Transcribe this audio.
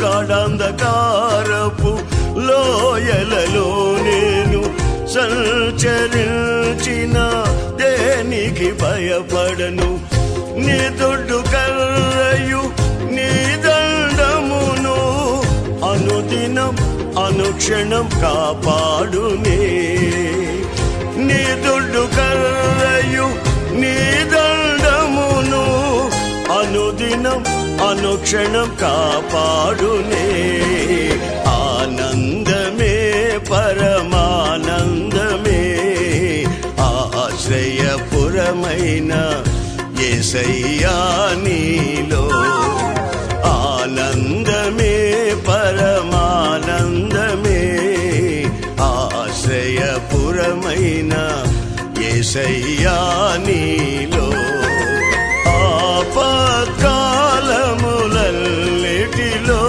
గాఢంధకారపు లోయలలో నేను సంచరించిన దేనికి భయపడను? నీ దొడ్డు కర్రయు నీ దండమును అనుదినం అనుక్షణం కాపాడునే నీ దొడ్డు కర్రయు నీ దండమును అనుదినం అనుక్షణం కాపాడునే. ఆనందమే పరమానందమే. ఆశ్రయపురమైన ఎసయ్యా నీలో. ఆనందమే పరమానందమే. ఆశ్రయపురమైన ఎసయ్యా నీలో.